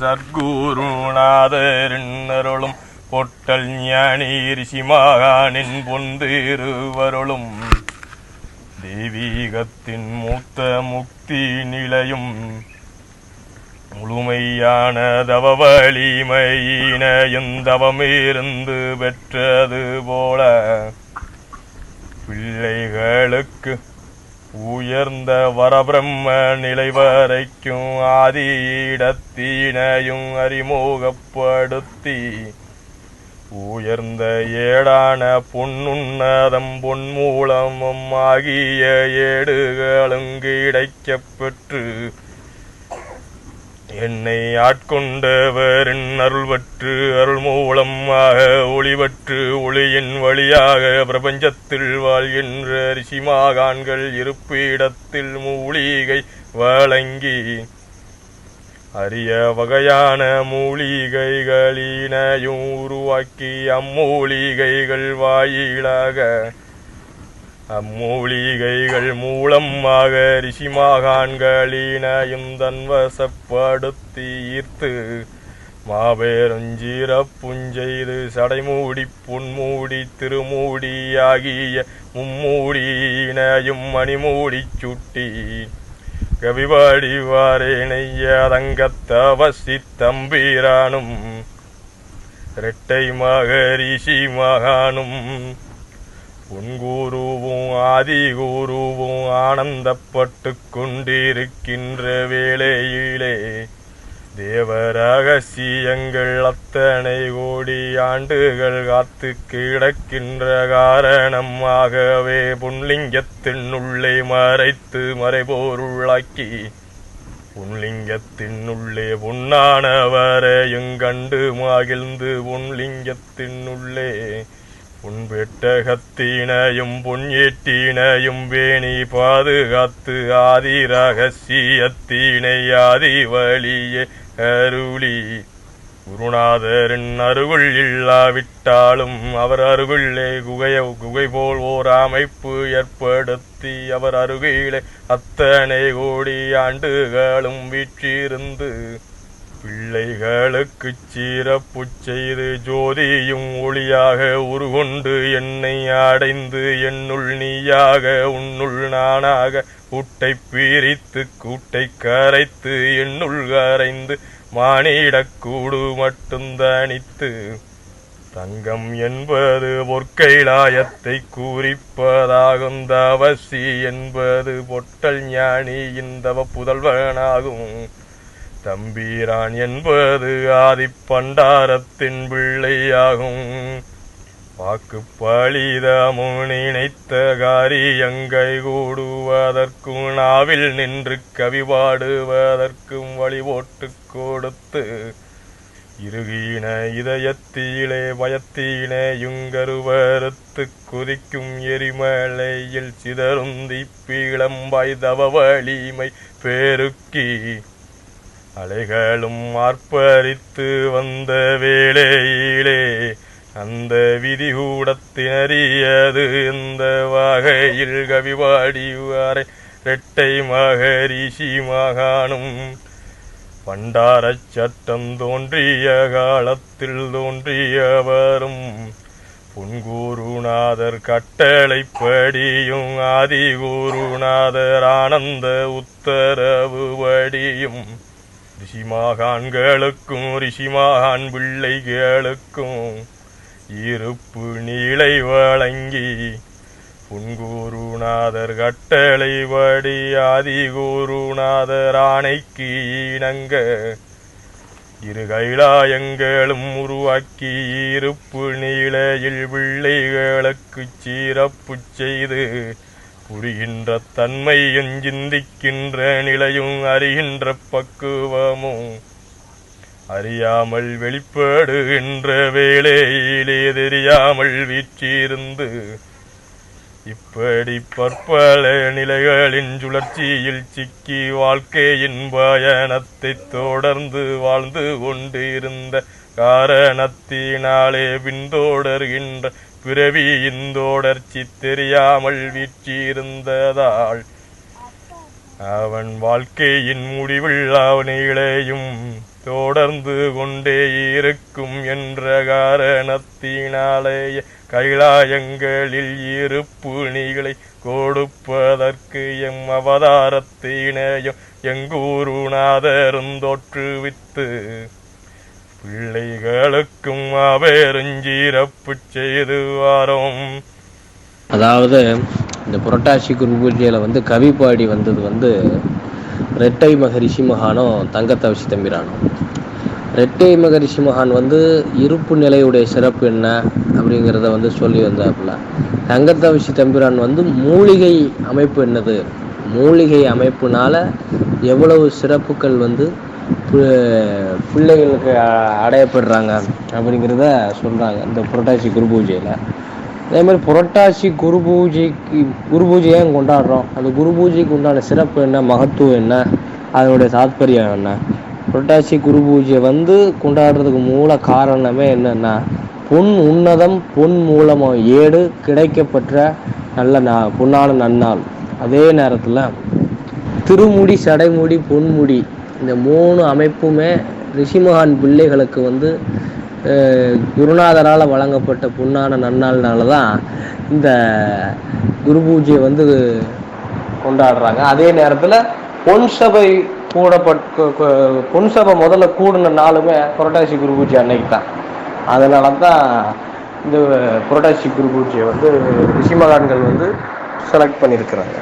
சத்குருநாதரின்னருளும் பொட்டல் ஞானி ரிஷிமகானின் பொந்திருவருளும் தெய்வீகத்தின் மூத்த முக்தி நிலையும் முழுமையான தவ வலிமையினையும் தவமிருந்து பெற்றது போல. பிள்ளைகளுக்கு உயர்ந்த வரபிரம்ம நிலை வரைக்கும் ஆதியிடத்தினையும் அறிமுகப்படுத்தி உயர்ந்த ஏடான பொன்னுன்னதம் பொன்மூலமும் ஆகிய ஏடுகளும் கிடைக்கப் பெற்று என்னை ஆட்கொண்டவரின் அருள்வற்று அருள் மூலமாக ஒளிவற்று ஒளியின் வழியாக பிரபஞ்சத்தில் வாழ்கின்ற ரிஷிமாகான்கள் இருப்பிடத்தில் மூலிகை வழங்கி அரிய வகையான மூலிகைகளினையும் உருவாக்கி அம்மூலிகைகள் வாயிலாக அம்மூலிகைகள் மூலமாக ரிஷிமாகான்களினையும் தன்வசப்படுத்தி ஈர்த்து மாபெருஞ்சீர சடைமூடி புன்மூடி திருமூடியாகிய மும்மூடியினையும் மணிமூடி சுட்டி கவிபாடி வாரேனையதங்கத்தவசி தம்பீரானும் இரட்டை மகரிஷி மகானும் உன்கூருவும் ஆதி கூருவும் ஆனந்தப்பட்டு கொண்டிருக்கின்ற வேளையிலே தேவரகசியங்கள் அத்தனை கோடி ஆண்டுகள் காத்து கிடக்கின்ற காரணமாகவே புன்லிங்கத்தின் உள்ளே மறைத்து மறைபொருளாக்கி புன்லிங்கத்தின் உள்ளே பொன்னானவரையும் கண்டு மகிழ்ந்து புன்லிங்கத்தின் உள்ளே பொன்பெட்டகத்தினையும் பொன்ஏட்டினையும் வேணி பாதுகாத்து ஆதி ரகசியத்தினை ஆதி வழியே அருளி. குருநாதரின் அருகுள் இல்லாவிட்டாலும் அவர் அருகுள்ளே குகைய குகை போல் ஓர் அமைப்பு ஏற்படுத்தி அவர் அருகிலே அத்தனை கோடி ஆண்டுகளும் வீற்றிருந்து பிள்ளைகளுக்கு சீரப்பு செய்து ஜோதியும் ஒளியாக உருகொண்டு என்னை அடைந்து என்னுள் நீயாக உன்னுள் நானாக கூட்டை பிரித்து கூட்டை கரைத்து என்னுள் கரைந்து மானிடக்கூடு மட்டும் தனித்து தங்கம் என்பது பொற்கைலாயத்தை கூறிப்பதாகும் தவசி என்பது பொட்டல் ஞானி இந்தவ புதல்வனாகும். தம்பீரான் என்பது ஆதிப்பண்டாரத்தின் பிள்ளையாகும். வாக்கு பழிதமும் நினைத்த காரியங்கை கூடுவதற்கும் நாவில் நின்று கவி பாடுவதற்கும் வழி போட்டு கொடுத்து இருகின இதயத்திலே பயத்தினே யுங்கருவறுத்து குதிக்கும் எரிமலையில் சிதறுந்தி பீளம்பாய் தவ வலிமை பெருக்கி அலைகளும் ஆர்ப்பரித்து வந்த வேளையிலே அந்த விதி கூடத்தினறியது இந்த வகையில் கவிபாடி வாரை இரட்டை மகரிஷி மகானும் பண்டாரச் சட்டம் தோன்றிய காலத்தில் தோன்றியவரும் புன்கூருநாதர் கட்டளைப்படியும் ஆதிகூருநாதர் ஆனந்த உத்தரவு படியும் ரிஷிமாகான்களுக்கும் ரிஷிமாகான் பிள்ளைகளுக்கும் இருப்பு நீளை வழங்கி புன்கூருநாதர் கட்டளைப்படி ஆதிகூருநாதர் ஆணைக்கு இணங்க. இரு கைலாயங்களும் உருவாக்கி இருப்பு நீளையில் பிள்ளைகளுக்கு சீரப்பு செய்து புரிகின்ற தன்மையும் சிந்திக்கின்ற நிலையும் அறிகின்ற பக்குவமும் அறியாமல் வெளிப்படுகின்ற வேளையிலே தெரியாமல் வீற்றிருந்து இப்படி பற்பல நிலைகளின் சுழற்சியில் சிக்கி வாழ்க்கையின் பயணத்தை தொடர்ந்து வாழ்ந்து கொண்டிருந்த காரணத்தினாலே பின்தொடர்கின்ற பிறவியின் தொடர்ச்சி தெரியாமல் வீற்றிருந்ததால் அவன் வாழ்க்கையின் முடிவில் அவனிகளையும் தொடர்ந்து கொண்டே இருக்கும் என்ற காரணத்தினாலேயே கைலாயங்களில் இருப்பு நீகளை கொடுப்பதற்கு எம் அவதாரத்தினையும் எங்கூருநாதரும் தோற்றுவித்து பிள்ளைகளுக்கும் அபேரஞ்சீரப்பு செய்து வாரோம். அதாவது இந்த புரட்டாசி குருபூஜையில் வந்து கவி பாடி வந்தது வந்து ரெட்டை மகரிஷி மகானும் தங்கத்தவசி தம்பிரானும் ரெட்டை மகரிஷி மகான் வந்து இருப்பு நிலையுடைய சிறப்பு என்ன அப்படிங்கிறத வந்து சொல்லி வந்தாப்புல. தங்கத்தவசி தம்பிரான் வந்து மூலிகை அமைப்பு என்னது? மூலிகை அமைப்புனால எவ்வளவு சிறப்புகள் வந்து பிள்ளைகளுக்கு அடையப்படுறாங்க அப்படிங்கிறத சொல்கிறாங்க இந்த புரட்டாசி குரு பூஜையில். அதே மாதிரி புரட்டாசி குரு பூஜைக்கு குரு பூஜை ஏன் கொண்டாடுறோம்? அந்த குரு பூஜைக்கு உண்டான சிறப்பு என்ன மகத்துவம் என்ன அதனுடைய தாத்பரியம் என்ன? புரட்டாசி குரு பூஜை வந்து கொண்டாடுறதுக்கு மூல காரணமே என்னென்னா பொன் உன்னதம் பொன் மூலமாக ஏடு கிடைக்கப்பெற்ற நல்ல நா பொன்னான நன்னாள். அதே நேரத்தில் திருமுடி சடைமுடி பொன்முடி இந்த மூணு அமைப்புமே ரிஷிமகான் பிள்ளைகளுக்கு வந்து குருநாதரால் வழங்கப்பட்ட பொன்னான நன்னாள்னால தான் இந்த குரு பூஜையை வந்து கொண்டாடுறாங்க. அதே நேரத்தில் பொன் சபை கூடப்பட் பொன் சபை முதல்ல கூடின நாளுமே புரட்டாசி குரு பூஜை அன்னைக்கு தான் அதனால தான் இந்த புரட்டாசி குரு பூஜையை வந்து ரிஷிமகான்கள் வந்து செலக்ட் பண்ணியிருக்கிறாங்க.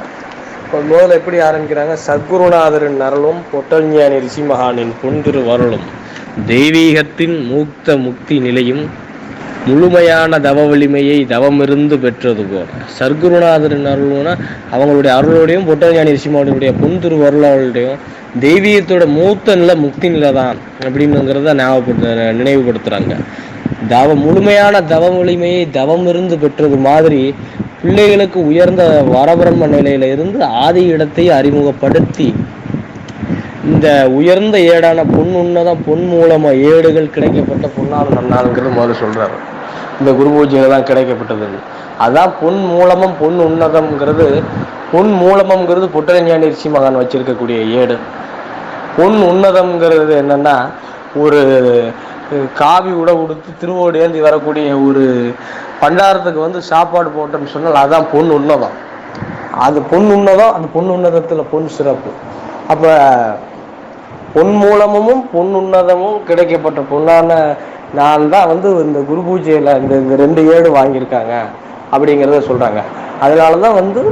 இப்போ முதல்ல எப்படி ஆரம்பிக்கிறாங்க? சத்குருநாதரின் அருளும் பொட்டல் ஞானி ரிஷிமகானின் பொன்திரு வரலும் தெய்வீகத்தின் மூக்த முக்தி நிலையும் முழுமையான தவ வலிமையை தவமிருந்து பெற்றது போல. சர்க்குருநாதரின் அருள்னா அவங்களுடைய அருளோடையும் பொட்டஞானி ரிஷிமாவுடைய பொன் திருவருளோடையும் தெய்வீகத்தோட மூத்த நிலை முக்தி நிலை தான் அப்படின்னுங்கிறத ஞாபகப்படுத்த நினைவுபடுத்துகிறாங்க தவ முழுமையான தவ வலிமையை தவமிருந்து பெற்றது மாதிரி பிள்ளைகளுக்கு உயர்ந்த வரபிரம்ம நிலையில இருந்து ஆதி இடத்தை அறிமுகப்படுத்தி இந்த உயர்ந்த ஏடான பொன் உன்னதான் பொன் மூலமா ஏடுகள் கிடைக்கப்பட்ட பொண்ணால் நன்னாளுங்கிறது முதல்ல சொல்றாரு. இந்த குரு பூஜையில தான் கிடைக்கப்பட்டது. அதான் பொன் மூலமும் பொன் உன்னதம்ங்கிறது பொன் மூலமம்ங்கிறது புட்டரஞ்சாண்டி ரிஷி மகான் வச்சிருக்கக்கூடிய ஏடு. பொன் உன்னதம்ங்கிறது என்னன்னா ஒரு காவி உடை உடுத்து திருவோடேந்தி வரக்கூடிய ஒரு பண்டாரத்துக்கு வந்து சாப்பாடு போட்டோம்னு சொன்னால் அதான் பொண்ணு உன்னதம் அது பொண்ணு உன்னதம் அந்த பொன் உன்னதத்தில் பொன் சிறப்பு. அப்போ பொன் மூலமும் பொன் உன்னதமும் கிடைக்கப்பட்ட பொண்ணான நாள் தான் வந்து இந்த குரு பூஜையில் இந்த இந்த ரெண்டு ஏடு வாங்கியிருக்காங்க அப்படிங்கிறத சொல்கிறாங்க அதனால தான் வந்து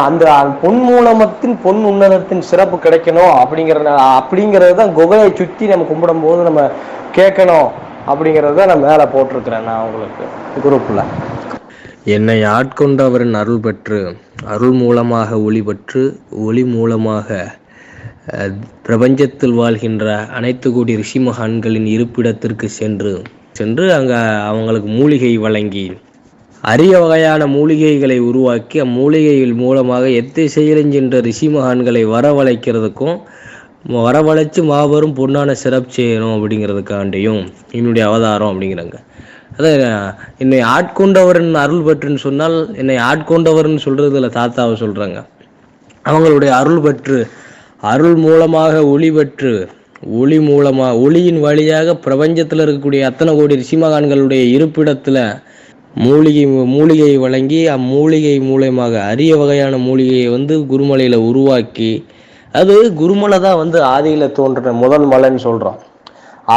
அந்த பொன் மூலமத்தின் பொன் உன்னதத்தின் சிறப்பு கிடைக்கணும் அப்படிங்கிற அப்படிங்கிறது தான் குகையை சுற்றி நம்ம கும்பிடும்போது நம்ம கேட்கணும் அப்படிங்கிறத நான் மேலே போட்டிருக்கிறேன் நான் உங்களுக்கு குரூப்பில் என்னை ஆட்கொண்டவரின் அருள் பெற்று அருள் மூலமாக ஒளி பெற்று ஒளி மூலமாக பிரபஞ்சத்தில் வாழ்கின்ற அனைத்து கோடி ரிஷி மகான்களின் இருப்பிடத்திற்கு சென்று சென்று அங்கே அவங்களுக்கு மூலிகை வழங்கி அரிய வகையான மூலிகைகளை உருவாக்கி அம்மூலிகைகள் மூலமாக எத்திசையிலும் சென்ற ரிஷி மகான்களை வரவழைக்கிறதுக்கும் வரவழைச்சு மாபெரும் பொன்னான சிறப்பு செய்யணும் அப்படிங்கிறதுக்காண்டியும் என்னுடைய அவதாரம் அப்படிங்கிறாங்க. அதான் என்னை ஆட்கொண்டவரின் அருள் பெற்றுன்னு சொன்னால் என்னை ஆட்கொண்டவர்னு சொல்றதுல தாத்தாவை சொல்றாங்க. அவங்களுடைய அருள் பெற்று அருள் மூலமாக ஒளி பெற்று ஒளி மூலமாக ஒளியின் வழியாக பிரபஞ்சத்தில் இருக்கக்கூடிய அத்தனை கோடி ரிஷிமகான்களுடைய இருப்பிடத்தில் மூலிகை மூலிகையை வழங்கி அம்மூலிகை மூலயமாக அரிய வகையான மூலிகையை வந்து குருமலையில் உருவாக்கி அது குருமலை தான் வந்து ஆதியில் தோன்றின முதல் மலைன்னு சொல்கிறோம்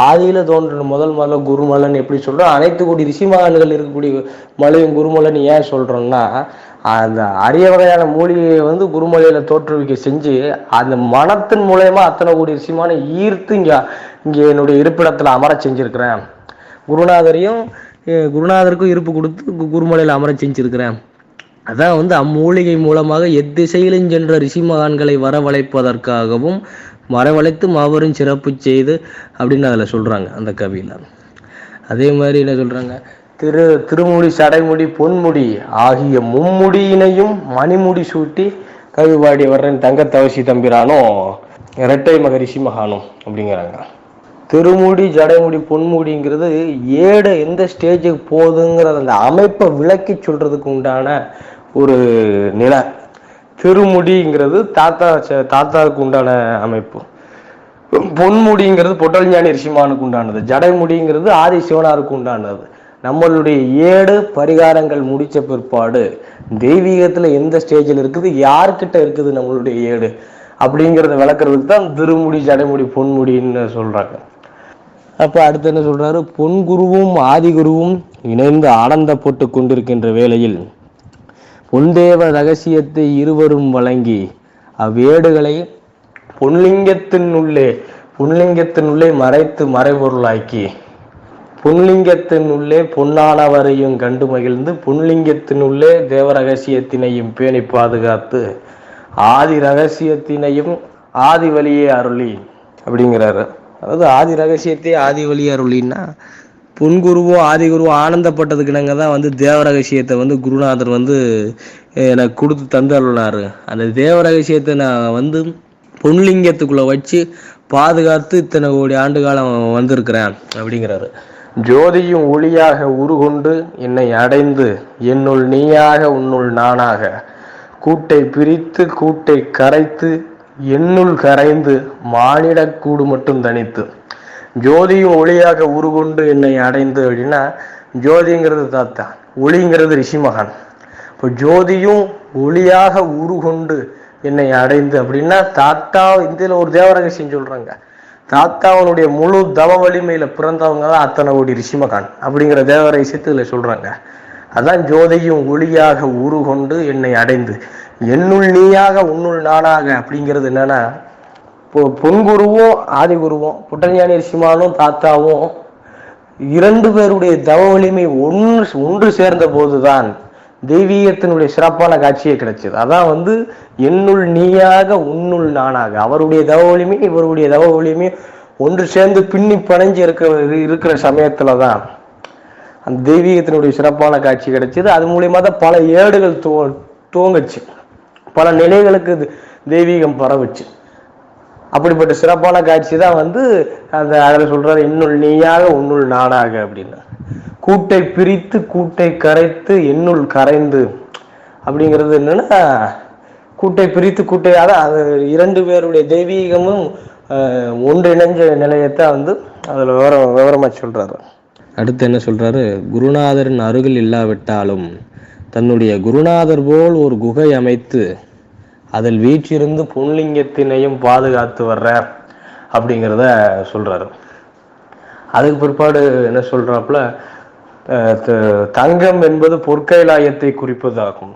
ஆதியில் தோன்றின முதல் மலை குருமலைன்னு எப்படி சொல்கிறோம் அனைத்து கோடி ரிஷிமகான்கள் இருக்கக்கூடிய மலையும் குருமலைன்னு ஏன் சொல்கிறோம்னா அந்த அரிய வகையான மூலிகையை வந்து குருமலையில் தோற்றுவிக்க செஞ்சு அந்த மனத்தின் மூலயமா அத்தனை கோடி ரிஷிமான ஈர்த்து இங்கே இங்கே என்னுடைய இருப்பிடத்தில் அமர செஞ்சுருக்கிறேன். குருநாதரையும் குருநாதருக்கும் இருப்பு கொடுத்து கு- அமர செஞ்சிருக்கிறேன். அதான் வந்து அம்மூலிகை மூலமாக எத்திசையிலும் சென்ற ரிஷி மகான்களை வரவழைப்பதற்காகவும் வரவழைத்து மாபெரும் சிறப்பு செய்து அப்படின்னு அதில் சொல்கிறாங்க அந்த கவியில். அதே மாதிரி என்ன சொல்கிறாங்க திரு திருமுடி சடைமுடி பொன்முடி ஆகிய மும்முடியினையும் மணிமுடி சூட்டி கவி பாடி வர்றேன் தங்கத்தவசி தம்பிரானும் இரட்டை மகரிஷி மகானும் அப்படிங்கிறாங்க. திருமுடி ஜடைமுடி பொன்முடிங்கிறது ஏடு எந்த ஸ்டேஜுக்கு போகுதுங்கிறத அந்த அமைப்பை விளக்கி சொல்றதுக்கு உண்டான ஒரு நிலை. திருமுடிங்கிறது தாத்தா ச- தாத்தாவுக்கு உண்டான அமைப்பு. பொன்முடிங்கிறது பொட்டல்ஞானி ரிஷிமானுக்கு உண்டானது. ஜடைமுடிங்கிறது ஆதி சிவனாருக்கு உண்டானது. நம்மளுடைய ஏடு பரிகாரங்கள் முடிச்ச பிற்பாடு தெய்வீகத்துல எந்த ஸ்டேஜில் இருக்குது யார்கிட்ட இருக்குது நம்மளுடைய ஏடு? அப்படிங்கிறத விளக்குறதுக்கு தான் திருமுடி ஜடைமுடி பொன்முடின்னு சொல்றாங்க. அப்போ அடுத்து என்ன சொல்றாரு? பொன்குருவும் ஆதிகுருவும் இணைந்து ஆனந்தப்பட்டு கொண்டிருக்கின்ற வேளையில் பொன்தேவ ரகசியத்தை இருவரும் வழங்கி அவ்வேடுகளை பொன்லிங்கத்தினுள்ளே பொன்லிங்கத்தினுள்ளே மறைத்து மறைபொருளாக்கி பொன்லிங்கத்தினுள்ளே பொன்னானவரையும் கண்டு மகிழ்ந்து பொன்லிங்கத்தினுள்ளே தேவ ரகசியத்தினையும் பேணி பாதுகாத்து ஆதி ரகசியத்தினையும் ஆதி வழியே அருளி அப்படிங்கிறாரு. அதாவது ஆதி ரகசியத்தை ஆதி வழி அருளின்னா பொன்குருவும் ஆதிகுருவும் ஆனந்தப்பட்டதுக்கு நாங்கள் தான் வந்து தேவ ரகசியத்தை வந்து குருநாதர் வந்து எனக்கு கொடுத்து தந்து அருளினாரு. அந்த தேவ ரகசியத்தை நான் வந்து பொன்லிங்கத்துக்குள்ளே வச்சு பாதுகாத்து இத்தனை கோடி ஆண்டு காலம் வந்திருக்கிறேன் அப்படிங்கிறாரு. ஜோதியும் ஒளியாக உருகொண்டு என்னை அடைந்து என்னுள் நீயாக உன்னுள் நானாக கூட்டை பிரித்து கூட்டை கரைத்து என்னுள் கரைந்து மானிடக்கூடு மட்டும் தனித்து ஜோதியும் ஒளியாக உருகொண்டு என்னை அடைந்து அப்படின்னா ஜோதிங்கிறது தாத்தா ஒளிங்கிறது ரிஷிமகான் இப்போ ஜோதியும் ஒளியாக உருகொண்டு என்னை அடைந்து அப்படின்னா தாத்தா இந்தியில ஒரு தேவரகசியம் சொல்றாங்க. தாத்தாவனுடைய முழு தவ வலிமையில பிறந்தவங்க தான் அத்தனை கோடி ரிஷிமகான் அப்படிங்கிற தேவரகசியத்தில் இதுல சொல்றாங்க. அதான் ஜோதியும் ஒளியாக உருகொண்டு என்னை அடைந்து என்னுள் நீயாக உன்னுள் நானாக அப்படிங்கிறது என்னன்னா இப்போ பொன்குருவும் ஆதிகுருவும் புட்டஞானி ரிஷிமானும் தாத்தாவும் இரண்டு பேருடைய தவ வலிமை ஒன்று ஒன்று சேர்ந்த போதுதான் தெய்வீகத்தினுடைய சிறப்பான காட்சியே கிடைச்சது. அதான் வந்து என்னுள் நீயாக உன்னுள் நானாக. அவருடைய தவ வலிமை இவருடைய தவ வலிமை ஒன்று சேர்ந்து பின்னி பணைஞ்சு இருக்கிற இருக்கிற சமயத்துல தான் அந்த தெய்வீகத்தினுடைய சிறப்பான காட்சி கிடைச்சது. அது மூலியமா தான் பல ஏடுகள் துவ துவங்குச்சு பல நிலைகளுக்கு தெய்வீகம் பரவுச்சு. அப்படிப்பட்ட சிறப்பான காட்சி தான் வந்து அந்த அதில் சொல்கிறார் இன்னுள் நீயாக உன்னுள் நானாக அப்படின்னு. கூட்டை பிரித்து கூட்டை கரைத்து என்னுள் கரைந்து அப்படிங்கிறது என்னென்னா கூட்டை பிரித்து கூட்டை அதான் அது இரண்டு பேருடைய தெய்வீகமும் ஒன்றிணைஞ்ச நிலையத்தை வந்து அதில் விவரம் விவரமாக சொல்கிறாரு அடுத்து என்ன சொல்கிறாரு குருநாதரின் அருகில் இல்லாவிட்டாலும் தன்னுடைய குருநாதர் போல் ஒரு குகை அமைத்து அதில் வீற்றிருந்து பொன்லிங்கத்தினையும் பாதுகாத்து வர்ற அப்படிங்கிறத சொல்கிறாரு அதுக்கு பிற்பாடு என்ன சொல்கிறாப்புல த- தங்கம் என்பது பொற்கைலாயத்தை குறிப்பதாகும்.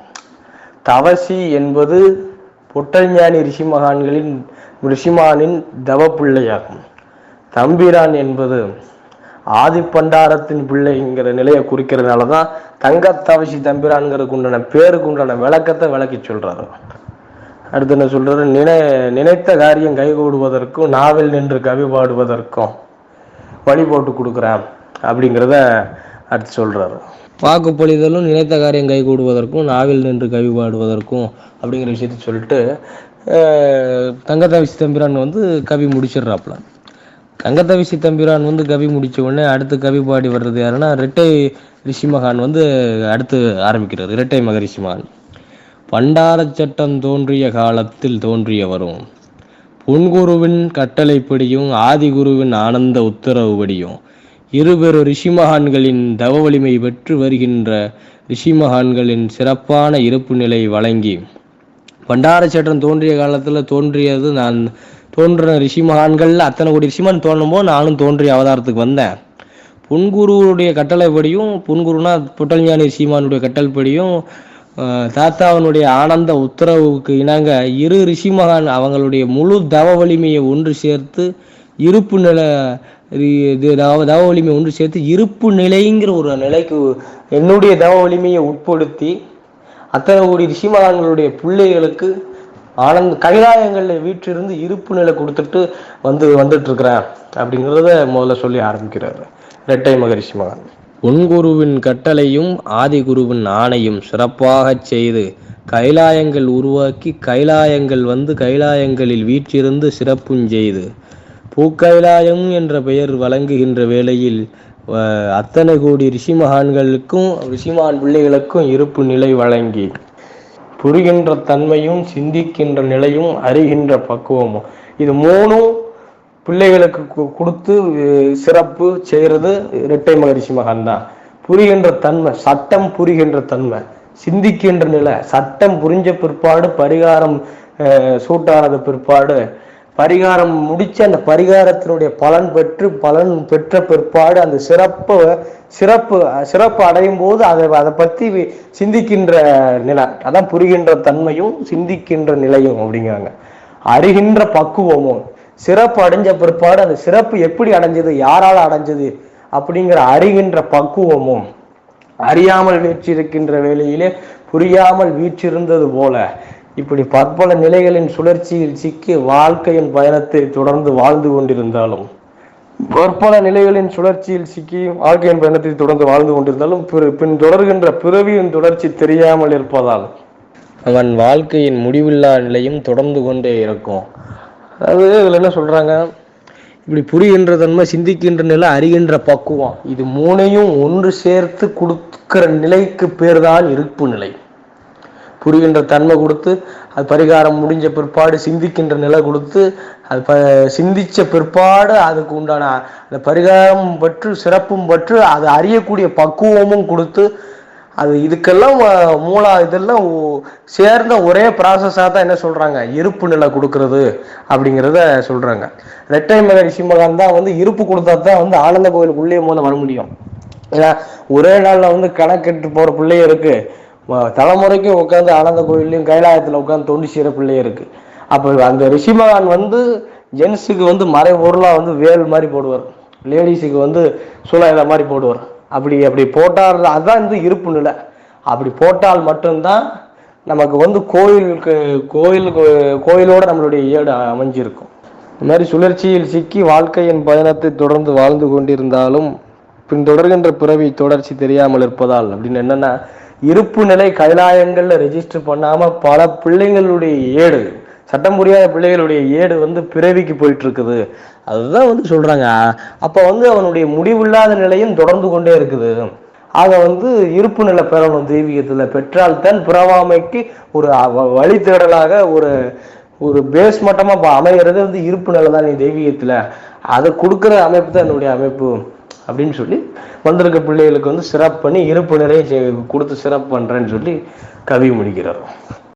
தவசி என்பது பொட்டஞ்ஞானி ரிஷிமகான்களின் ரிஷிமானின் தவப்பிள்ளையாகும். தம்பிரான் என்பது ஆதிப்பண்டாரத்தின் பிள்ளைங்கிற நிலையை குறிக்கிறதுனால தான் தங்கத்தவசி தம்பிரான்கிறதுக்கு உண்டான பேருக்கு உண்டான விளக்கத்தை விளக்கி சொல்றாரு. அடுத்து என்ன சொல்றாரு? நினை நினைத்த காரியம் கைகூடுவதற்கும் நாவல் நின்று கவி பாடுவதற்கும் வழி போட்டு கொடுக்குறேன் அப்படிங்கிறத அடுத்து சொல்றாரு. வாக்கு பொழிதலும் நினைத்த காரியம் கைகூடுவதற்கும் நாவில் நின்று கவி பாடுவதற்கும் அப்படிங்கிற விஷயத்த சொல்லிட்டு தங்கத்தவசி தங்கத்தவிசி தம்பிரான் வந்து கவி முடிச்சிடுறாப்புல கங்கத்தவிசி தம்பிரான் வந்து கவி முடிச்ச உடனே அடுத்து கவி பாடி வர்றது யாருன்னா இரட்டை ரிஷிமகான் வந்து அடுத்து ஆரம்பிக்கிறார். இரட்டை மகரிஷிமான் பண்டாரச் சட்டம் தோன்றிய காலத்தில் தோன்றியவரும் பொன்குருவின் கட்டளைப்படியும் ஆதிகுருவின் ஆனந்த உத்தரவுபடியும் இருபெரு ரிஷிமகான்களின் தவ வலிமை பெற்று வருகின்ற ரிஷிமகான்களின் சிறப்பான இருப்பு நிலை வழங்கி பண்டார சட்டம் தோன்றிய காலத்துல தோன்றியது நான் தோன்ற ரிஷிமகான்கள்ல அத்தனை கோடி ரிஷிமான் தோணும்போது நானும் தோன்றிய அவதாரத்துக்கு வந்தேன். புன்குருவுடைய கட்டளைப்படியும் புன்குருனா புட்டல்ஞானி ரிஷிமானுடைய கட்டளைப்படியும் தாத்தாவனுடைய ஆனந்த உத்தரவுக்கு இணங்க இரு ரிஷிமகான் அவங்களுடைய முழு தவ வலிமையை ஒன்று சேர்த்து இருப்பு நிலை இது தவ தவ வலிமையை ஒன்று சேர்த்து இருப்பு நிலைங்கிற ஒரு நிலைக்கு என்னுடைய தவ வலிமையை உட்படுத்தி அத்தனை கோடி ரிஷிமகான்களுடைய பிள்ளைகளுக்கு ஆனந்த் கைலாயங்களில் வீற்றிருந்து இருப்பு நிலை கொடுத்துட்டு வந்து வந்துட்டு இருக்கிறேன் அப்படிங்கிறத முதல்ல சொல்லி ஆரம்பிக்கிறாரு. இரட்டை மகரிஷி மகான். உன்குருவின் கட்டளையும் ஆதிகுருவின் ஆணையும் சிறப்பாகச் செய்து கைலாயங்கள் உருவாக்கி கைலாயங்கள் வந்து கைலாயங்களில் வீற்றிருந்து சிறப்பும் செய்து பூக்கைலாயம் என்ற பெயர் வழங்குகின்ற வேளையில் அத்தனை கோடி ரிஷிமகான்களுக்கும் ரிஷிமான் பிள்ளைகளுக்கும் இருப்பு நிலை வழங்கி புரிகின்ற தன்மையும் சிந்திக்கின்ற நிலையும் அறிகின்ற பக்குவமும். இது மூணும் பிள்ளைகளுக்கு கு- கொடுத்து சிறப்பு செய்கிறது இரட்டை மகரிஷி மகன் தான் புரிகின்ற தன்மை சட்டம் புரிகின்ற தன்மை. சிந்திக்கின்ற நிலை சட்டம் புரிஞ்ச பிற்பாடு பரிகாரம் சூட்டானது பிற்பாடு பரிகாரம் முடிச்சு அந்த பரிகாரத்தினுடைய பலன் பெற்று பலன் பெற்ற பிற்பாடு அந்த சிறப்பு சிறப்பு சிறப்பு அடையும் போது அதை அதை பத்தி சிந்திக்கின்ற நிலை அதான் புரிகின்ற தன்மையும் சிந்திக்கின்ற நிலையும் அப்படிங்கிறாங்க. அறிகின்ற பக்குவமும் சிறப்பு அடைஞ்ச பிற்பாடு அந்த சிறப்பு எப்படி அடைஞ்சது யாரால அடைஞ்சது அப்படிங்கிற அறிகின்ற பக்குவமும் அறியாமல் வீற்றிருக்கின்ற வேலையிலே புரியாமல் வீற்றிருந்தது போல இப்படி பற்பல நிலைகளின் சுழற்சியில் சிக்கி வாழ்க்கையின் பயணத்தை தொடர்ந்து வாழ்ந்து கொண்டிருந்தாலும் பற்பல நிலைகளின் சுழற்சியில் சிக்கி வாழ்க்கையின் பயணத்தை தொடர்ந்து வாழ்ந்து கொண்டிருந்தாலும் பிற- பின் தொடர்கின்ற பிறவியின் தொடர்ச்சி தெரியாமல் இருப்பதால் அவன் வாழ்க்கையின் முடிவில்லா நிலையும் தொடர்ந்து கொண்டே இருக்கும். அதாவது இதில் என்ன சொல்றாங்க? இப்படி புரிகின்ற தன்மை சிந்திக்கின்ற நிலை அறிகின்ற பக்குவம் இது மூணையும் ஒன்று சேர்த்து கொடுக்கிற நிலைக்கு பேர் தான் இருப்பு நிலை. புரிகின்ற தன்மை கொடுத்து அது பரிகாரம் முடிஞ்ச பிற்பாடு சிந்திக்கின்ற நிலை கொடுத்து அது ப சிந்திச்ச பிற்பாடு அதுக்கு உண்டான அந்த பரிகாரம் பற்று சிறப்பும் பற்று அது அறியக்கூடிய பக்குவமும் கொடுத்து அது இதுக்கெல்லாம் மூலா இதெல்லாம் சேர்ந்த ஒரே ப்ராசஸாக தான் என்ன சொல்கிறாங்க இருப்பு நிலை கொடுக்கறது அப்படிங்கிறத சொல்கிறாங்க ரெட்டை மகன் மகான் தான் வந்து இருப்பு கொடுத்தா தான் வந்து ஆனந்த கோயிலுக்குள்ளேயே முதல்ல வர முடியும். ஏன்னா ஒரே நாளில் வந்து கணக்கெட்டு போகிற பிள்ளைய இருக்குது தலைமுறைக்கும் உட்காந்து ஆனந்த கோயிலையும் கைலாயத்தில் உட்காந்து தொண்டு செய்யற பிள்ளைய இருக்கு. அப்போ அந்த ரிஷிமகான் வந்து ஜென்ஸுக்கு வந்து மறை பொருளாக வந்து வேல் மாதிரி போடுவார். லேடிஸுக்கு வந்து சூழல மாதிரி போடுவார். அப்படி அப்படி போட்டால் அதுதான் வந்து இருப்பு நிலை. அப்படி போட்டால் மட்டும்தான் நமக்கு வந்து கோயிலுக்கு கோயில் கோயிலோட நம்மளுடைய ஏடு அமைஞ்சிருக்கும். இந்த மாதிரி சுழற்சியில் சிக்கி வாழ்க்கையின் பயணத்தை தொடர்ந்து வாழ்ந்து கொண்டிருந்தாலும் பின் தொடர்கின்ற பிறவி தொடர்ச்சி தெரியாமல் இருப்பதால் அப்படின்னு என்னென்னா இருப்பு நிலை கைலாயங்களில் ரெஜிஸ்டர் பண்ணாமல் பல பிள்ளைங்களுடைய ஏடு சட்டம் புரியாத பிள்ளைகளுடைய ஏடு வந்து பிறவிக்கு போயிட்டு இருக்குது அதுதான் வந்து சொல்கிறாங்க அப்போ வந்து அவனுடைய முடிவில்லாத நிலையும் தொடர்ந்து கொண்டே இருக்குது. ஆக வந்து இருப்பு நிலை பெறணும் தெய்வீகத்தில். பெற்றால் தான் பிறவாமைக்கு ஒரு வழி வழித்தேடலாக ஒரு ஒரு பேஸ் மட்டமாக அமைகிறது வந்து இருப்பு நிலை தான் நீ தெய்வீகத்தில். அதை கொடுக்குற அமைப்பு தான் என்னுடைய அமைப்பு. அப்படின்னு சொல்லி வந்திருக்க பிள்ளைகளுக்கு வந்து சிறப்பு பண்ணி இருப்பு நிறைய கொடுத்து சிறப்பு பண்றேன்னு சொல்லி கவி முடிக்கிறார்.